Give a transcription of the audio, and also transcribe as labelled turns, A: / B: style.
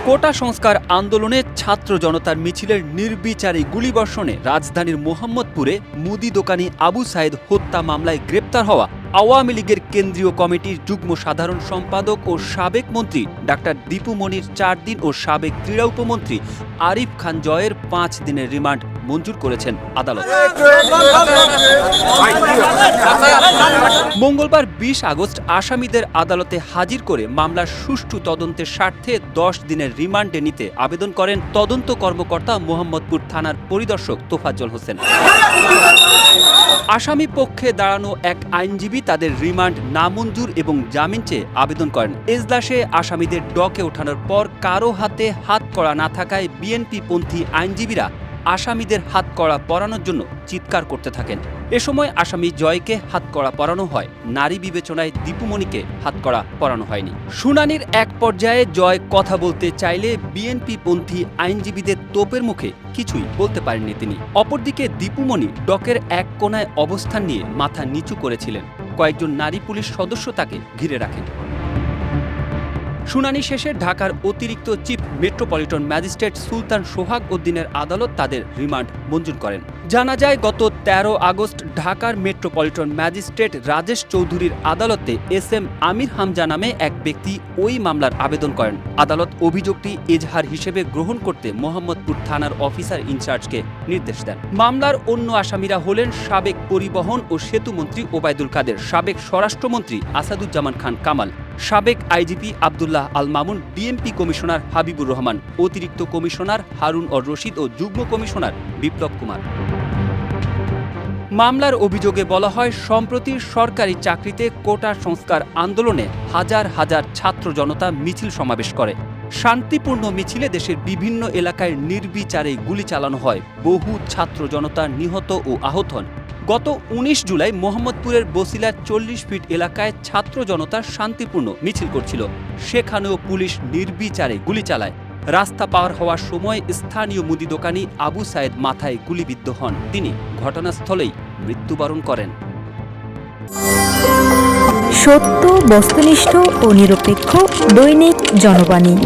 A: কোটা সংস্কার আন্দোলনে ছাত্র জনতার মিছিলের নির্বিচারে গুলিবর্ষণে রাজধানীর মোহাম্মদপুরে মুদি দোকানি আবু সাইদ হত্যা মামলায় গ্রেপ্তার হওয়া আওয়ামী লীগের কেন্দ্রীয় কমিটির যুগ্ম সাধারণ সম্পাদক ও সাবেক মন্ত্রী ডাক্তার দীপু মনির চার দিন ও সাবেক ক্রীড়া উপমন্ত্রী আরিফ খান জয়ের পাঁচ দিনের রিমান্ড মঞ্জুর করেছেন আদালত মঙ্গলবার বিশ আগস্ট আসামিদের আদালতে হাজির করে মামলার সুষ্ঠু তদন্তের স্বার্থে দশ দিনের রিমান্ডে নিতে আবেদন করেন তদন্ত কর্মকর্তা মোহাম্মদপুর থানার পরিদর্শক তোফাজ্জল হোসেন। আসামি পক্ষে দাঁড়ানো এক আইনজীবী তাদের রিমান্ড নামঞ্জুর এবং জামিন চেয়ে আবেদন করেন। এজলাসে আসামিদের ডকে ওঠানোর পর কারও হাতে হাত করা না থাকায় বিএনপি পন্থী আইনজীবীরা আসামিদের হাত করা পরানোর জন্য চিৎকার করতে থাকেন। এ সময় আসামি জয়কে হাত করা পরানো হয়। নারী বিবেচনায় দীপুমণিকে হাত করা পরানো হয়নি। শুনানির এক পর্যায়ে জয় কথা বলতে চাইলে বিএনপি পন্থী আইনজীবীদের তোপের মুখে কিছুই বলতে পারেননি তিনি। অপরদিকে দীপুমণি ডকের এক কোনায় অবস্থান নিয়ে মাথা নিচু করেছিলেন। কয়েকজন নারী পুলিশ সদস্য তাকে ঘিরে রাখেন। শুনানি শেষে ঢাকার অতিরিক্ত chief metropolitan magistrate Sultan Sohag উদ্দিনের আদালত তাদের রিমান্ড মঞ্জুর করেন। জানা যায়, গত ১৩ আগস্ট ঢাকার মেট্রোপলিটন ম্যাজিস্ট্রেট রাজেশ চৌধুরীর আদালতে এস এম আমির হামজা নামে এক ব্যক্তি ওই মামলার আবেদন করেন। আদালত অভিযোগটি এজাহার হিসেবে গ্রহণ করতে মোহাম্মদপুর থানার অফিসার ইনচার্জকে নির্দেশ দেন। মামলার অন্য আসামিরা হলেন সাবেক পরিবহন ও সেতুমন্ত্রী ওবায়দুল কাদের, সাবেক স্বরাষ্ট্রমন্ত্রী আসাদুজ্জামান খান কামাল সাবেক IGP Abdullah Al Mamun, DMP commissioner Habibur Rahman, অতিরিক্ত কমিশনার হারুন অর রশিদ ও যুগ্ম কমিশনার বিপ্লব কুমার। মামলার অভিযোগে বলা হয়, সম্প্রতি সরকারি চাকরিতে কোটা সংস্কার আন্দোলনে হাজার হাজার ছাত্র জনতা মিছিল সমাবেশ করে। শান্তিপূর্ণ মিছিলে দেশের বিভিন্ন এলাকায় নির্বিচারে গুলি চালানো হয়। বহু ছাত্র জনতা নিহত ও আহত হন। গত ১৯ জুলাই মোহাম্মদপুরের বসিলার চল্লিশ ফিট এলাকায় ছাত্র জনতা শান্তিপূর্ণ মিছিল করছিল। সেখানেও পুলিশ নির্বিচারে গুলি চালায়। রাস্তা পার হওয়ার সময় স্থানীয় মুদি দোকানি আবু সায়েদ মাথায় গুলিবিদ্ধ হন। তিনি ঘটনাস্থলেই মৃত্যুবরণ করেন।
B: সত্য, বস্তুনিষ্ঠ ও নিরপেক্ষ দৈনিক জনবাণী।